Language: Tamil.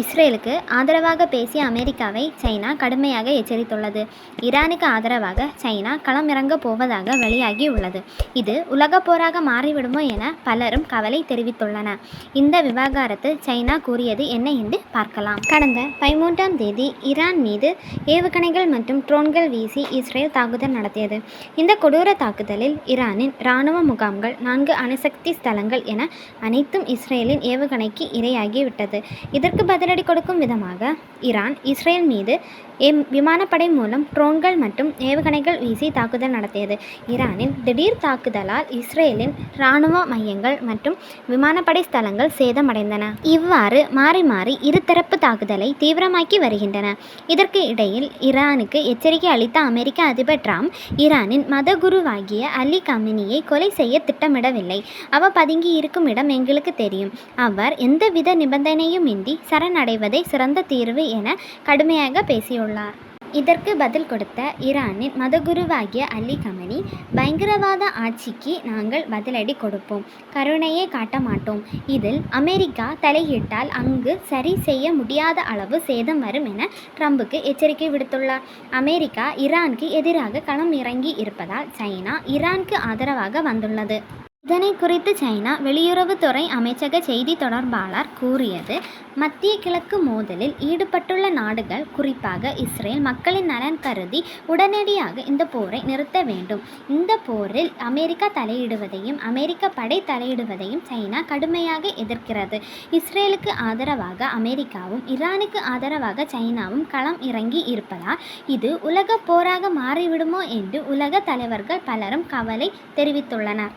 இஸ்ரேலுக்கு ஆதரவாக பேசிய அமெரிக்காவை சைனா கடுமையாக எச்சரித்துள்ளது. ஈரானுக்கு ஆதரவாக சைனா களமிறங்கப் போவதாக வெளியாகியுள்ளது. இது உலகப் போராக மாறிவிடுமோ என பலரும் கவலை தெரிவித்துள்ளனர். இந்த விவகாரத்தில் சைனா கூறியது என்ன என்று பார்க்கலாம். கடந்த பதிமூன்றாம் தேதி ஈரான் மீது ஏவுகணைகள் மற்றும் ட்ரோன்கள் வீசி இஸ்ரேல் தாக்குதல் நடத்தியது. இந்த கொடூர தாக்குதலில் ஈரானின் இராணுவ முகாம்கள் நான்கு அணுசக்தி ஸ்தலங்கள் என அனைத்தும் இஸ்ரேலின் ஏவுகணைக்கு இரையாகிவிட்டது. இதற்கு பதிலடி கொடுக்கும் விதமாக ஈரான் இஸ்ரேல் மீது விமானப்படை மூலம் ட்ரோன்கள் மற்றும் ஏவுகணைகள் வீசி தாக்குதல் நடத்தியது. ஈரானின் திடீர் தாக்குதலால் இஸ்ரேலின் இராணுவ மையங்கள் மற்றும் விமானப்படை ஸ்தலங்கள் சேதமடைந்தன. இவ்வாறு மாறி மாறி இருதரப்பு தாக்குதலை தீவிரமாக்கி வருகின்றன. இதற்கு இடையில் ஈரானுக்கு எச்சரிக்கை அளித்த அமெரிக்க அதிபர் ட்ரம்ப் ஈரானின் மதகுருவாகிய அலி கமினியை கொலை செய்ய திட்டமிடவில்லை. அவர் பதுங்கி இருக்கும் இடம் எங்களுக்கு தெரியும். அவர் எந்தவித நிபந்தனையும் இந்தி சரண நிபந்தனையுமின்றி அடைவதே சிறந்த தீர்வு என கடுமையாக பேசியுள்ளார். இதற்கு பதில் கொடுத்த ஈரானின் மதகுருவாகிய அலி கமனி பயங்கரவாத ஆட்சிக்கு நாங்கள் பதிலடி கொடுப்போம். கருணையை காட்ட மாட்டோம். இதில் அமெரிக்கா தலையிட்டால் அங்கு சரி செய்ய முடியாத அளவு சேதம் வரும் என ட்ரம்புக்கு எச்சரிக்கை விடுத்துள்ளார். அமெரிக்கா ஈரானுக்கு எதிராக களம் இறங்கி இருப்பதால் சைனா ஈரானுக்கு ஆதரவாக வந்துள்ளது. இதனை குறித்து சைனா வெளியுறவுத்துறை அமைச்சக செய்தி தொடர்பாளர் கூறியது மத்திய கிழக்கு மோதலில் ஈடுபட்டுள்ள நாடுகள் குறிப்பாக இஸ்ரேல் மக்களின் நலன் கருதி உடனடியாக இந்த போரை நிறுத்த வேண்டும். இந்த போரில் அமெரிக்கா தலையிடுவதையும் அமெரிக்க படை தலையிடுவதையும் சைனா கடுமையாக எதிர்க்கிறது. இஸ்ரேலுக்கு ஆதரவாக அமெரிக்காவும் ஈரானுக்கு ஆதரவாக சைனாவும் களம் இறங்கி இருப்பதால் இது உலகப் போராக மாறிவிடுமோ என்று உலக தலைவர்கள் பலரும் கவலை தெரிவித்துள்ளனர்.